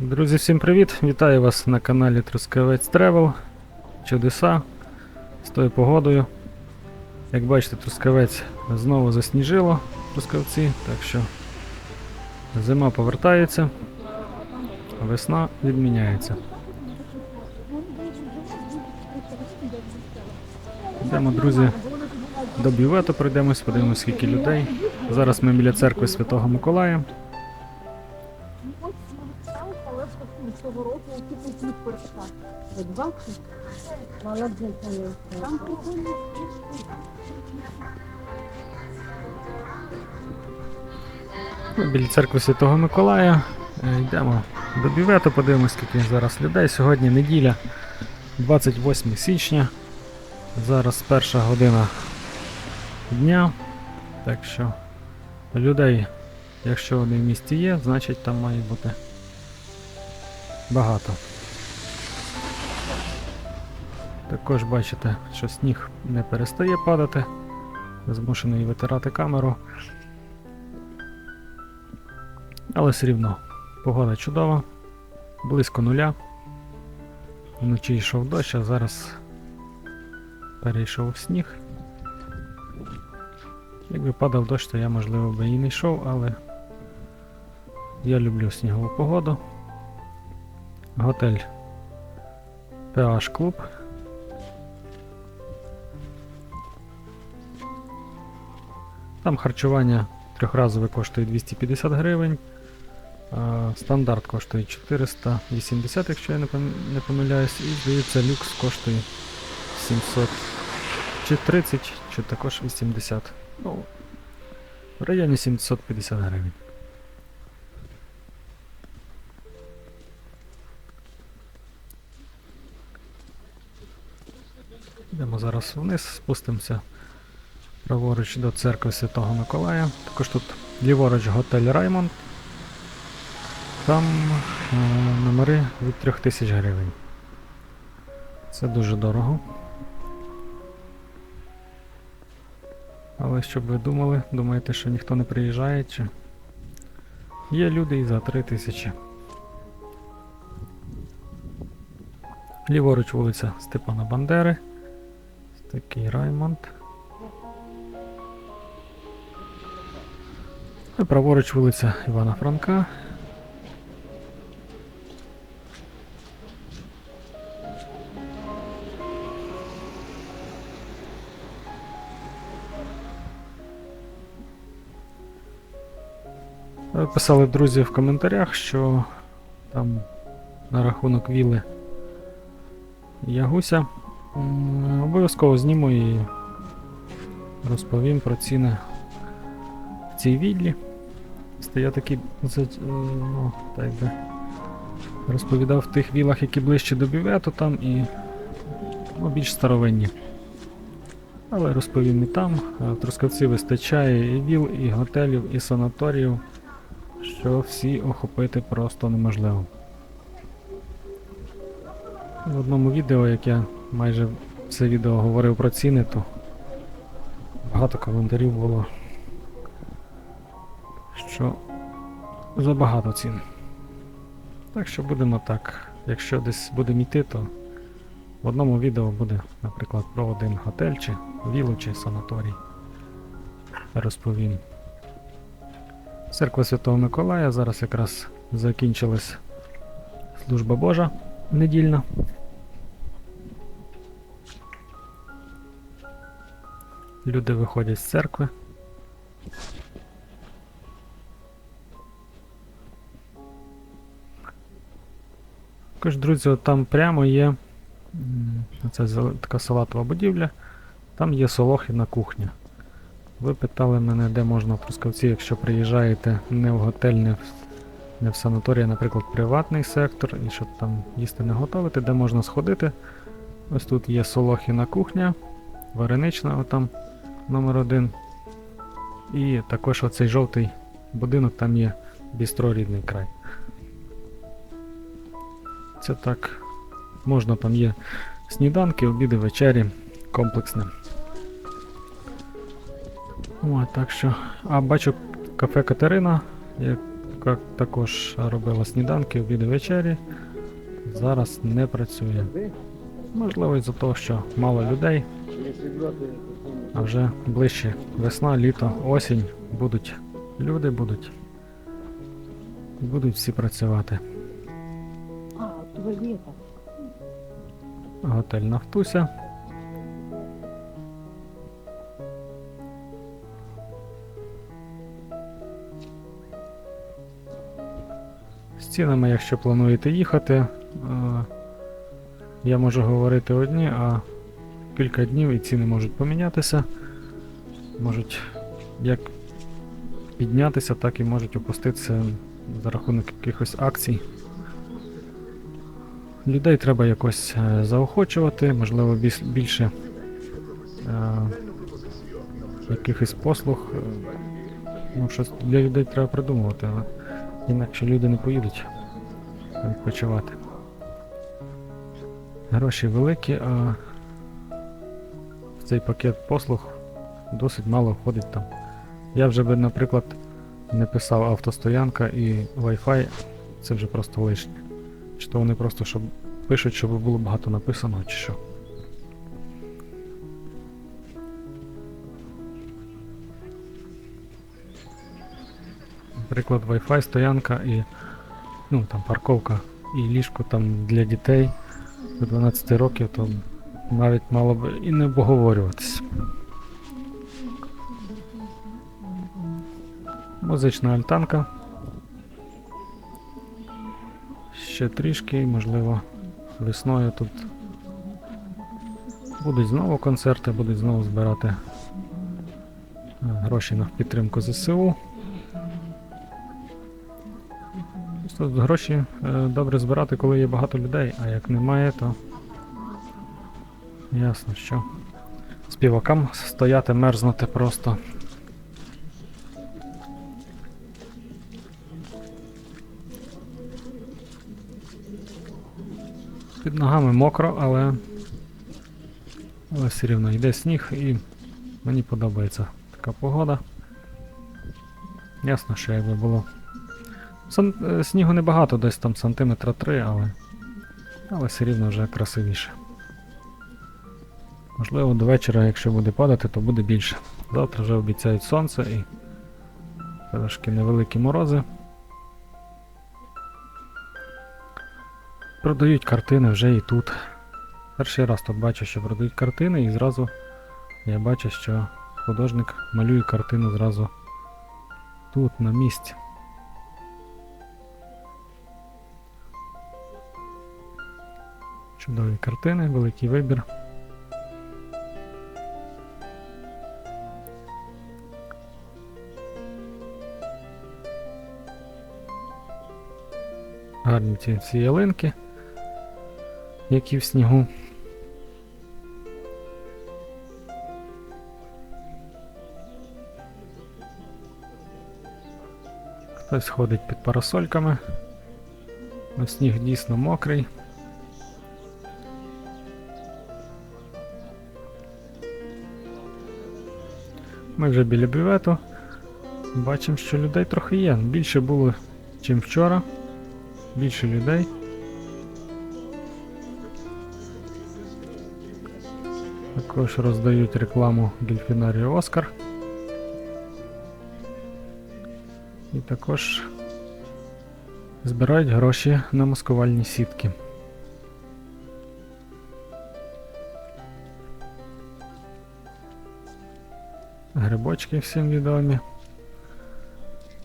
Друзі, всім привіт! Вітаю вас на каналі Трускавець Тревел. Чудеса з тою погодою. Як бачите, Трускавець знову засніжило Трускавці, так що зима повертається, а весна відміняється. Йдемо, друзі, до бювету пройдемось, подивимось, скільки людей. Зараз ми біля церкви Святого Миколая. Біля церкви Святого Миколая. Е, Йдемо до бювету, подивимось, скільки зараз людей. Сьогодні неділя, 28 січня. Зараз перша година дня. Так що людей, якщо вони в місті є, значить там має бути багато. Також бачите, що сніг не перестає падати. Змушений витирати камеру. Але все рівно погода чудова, близько нуля. Вночі йшов дощ, а зараз перейшов в сніг. Якби падав дощ, то я можливо би і не йшов, але я люблю снігову погоду. Готель PH Club. Там харчування трьохразове коштує 250 гривень. Стандарт коштує 480, якщо я не помиляюсь, і здається, люкс коштує 700 чи 30, чи також 80. Ну, в районі 750 гривень. Йдемо зараз вниз, спустимося праворуч до церкви Святого Миколая. Також тут ліворуч готель Раймонд. Там е, номери від 3000 гривень. Це дуже дорого. Але щоб ви думали, думаєте, що ніхто не приїжджає чи. Є люди і за 3000. Ліворуч вулиця Степана Бандери. Такий Раймонд. Праворуч вулиця Івана Франка. Писали друзі в коментарях, що там на рахунок віли Ягуся. Обов'язково зніму і розповім про ціни цій віллі. Я такий е, ну, так би, розповідав в тих вілах, які ближче до бювету там і ну, більш старовинні. Але розповім і там. Е, В Трускавці вистачає і віл, і готелів, і санаторіїв, що всі охопити просто неможливо. В одному відео, як я майже все відео говорив про ціни, то багато коментарів було, що забагато цін. Так що будемо так. Якщо десь будемо йти, то в одному відео буде, наприклад, про один готель, чи вілу, чи санаторій. Розповім. Церква Святого Миколая. Зараз якраз закінчилась служба Божа недільна. Люди виходять з церкви. Також, друзі, от там прямо є зеле- така салатова будівля, там є солохіна кухня. Ви питали мене, де можна в Трускавці, якщо приїжджаєте не в готель, не в, не в санаторій, а, наприклад, приватний сектор, і щоб там їсти не готувати, де можна сходити. Ось тут є солохіна кухня, варенична, отам номер один. І також оцей жовтий будинок, там є бістро рідний край. Це так. Можна там є сніданки, обіди, вечері, комплексне. О, так що. А бачу кафе Катерина. Я Бабка також робила сніданки, обіди вечері. Зараз не працює. Можливо, із-за того, що мало людей, а вже ближче весна, літо, осінь будуть люди, будуть, будуть всі працювати. А, туалета. Готель Нафтуся. З цінами, якщо плануєте їхати, е, я можу говорити одні, а кілька днів і ціни можуть помінятися. Можуть як піднятися, так і можуть опуститися за рахунок якихось акцій. Людей треба якось е, заохочувати, можливо, більше е, якихось послуг. е, Ну, щось для людей треба придумувати, але інакше люди не поїдуть відпочивати. Гроші великі, а в цей пакет послуг досить мало входить там. Я вже би, наприклад, не писав автостоянка і Wi-Fi, це вже просто лишнє. Чи то вони просто щоб пишуть, щоб було багато написано, чи що. Наприклад, Wi-Fi стоянка і ну, там парковка і ліжко там для дітей до 12 років, то навіть мало б і не обговорюватись. Музична альтанка. Ще трішки, можливо, весною тут будуть знову концерти, будуть знову збирати е, гроші на підтримку ЗСУ. Просто гроші е, добре збирати, коли є багато людей, а як немає, то ясно, що співакам стояти, мерзнути просто. Під ногами мокро, але. Але все рівно йде сніг і мені подобається така погода. Ясно, що якби було. Сан... е, Снігу небагато, десь там сантиметра 3, але. Але все рівно вже красивіше. Можливо, до вечора, якщо буде падати, то буде більше. Завтра вже обіцяють сонце і трошки невеликі морози. Продають картини вже і тут. Перший раз тут бачу, що продають картини, і зразу я бачу, що художник малює картину зразу тут, на місці. Чудові картини, великий вибір. Гарні ці, ці ялинки, які в снігу. Хтось ходить під парасольками. Ну, сніг дійсно мокрий. Ми вже біля бювету. Бачимо, що людей трохи є. Більше було, ніж вчора. Більше людей. Також роздають рекламу Дельфінарію Оскар. І також збирають гроші на маскувальні сітки. Грибочки всім відомі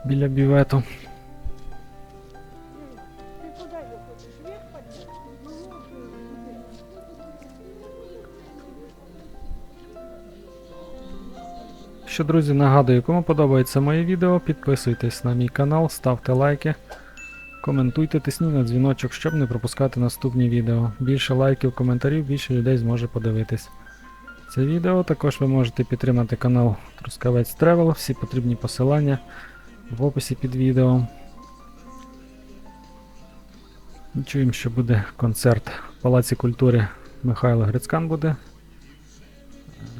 біля бювету. Що, друзі, нагадую, кому подобається моє відео, підписуйтесь на мій канал, ставте лайки, коментуйте, тисніть на дзвіночок, щоб не пропускати наступні відео. Більше лайків, коментарів, більше людей зможе подивитись. Це відео також ви можете підтримати канал Трускавець Тревел, всі потрібні посилання в описі під відео. Чуємо, що буде концерт в Палаці культури Михайло Грицькан буде.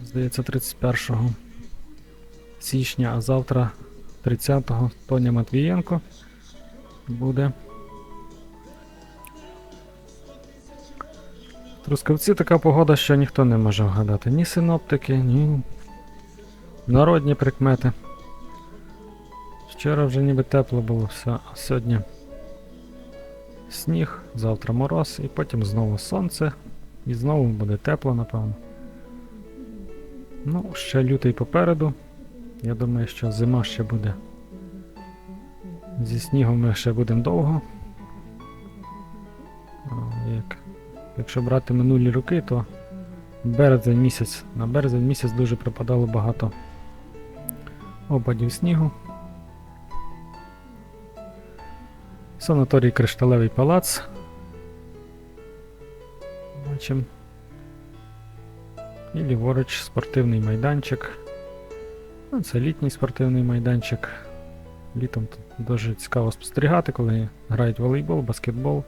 Здається, 31 січня, а завтра 30-го Тоня Матвієнко. буде. В Трускавці така погода, що ніхто не може вгадати. Ні синоптики, ні народні прикмети. Вчора вже ніби тепло було все, а сьогодні сніг, завтра мороз, і потім знову сонце, і знову буде тепло, напевно. Ну, ще лютий попереду. Я думаю, що зима ще буде. Зі снігом ми ще будемо довго. Як, якщо брати минулі роки, то березень місяць. На березень місяць дуже припадало багато опадів снігу. Санаторій Кришталевий палац. Бачимо. І ліворуч спортивний майданчик. Ну, це літній спортивний майданчик. Літом тут дуже цікаво спостерігати, коли грають волейбол, баскетбол.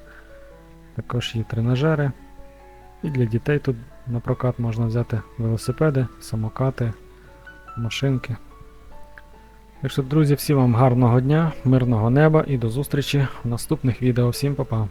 Також є тренажери. І для дітей тут на прокат можна взяти велосипеди, самокати, машинки. Так що, друзі, всім вам гарного дня, мирного неба і до зустрічі в наступних відео. Всім па-па!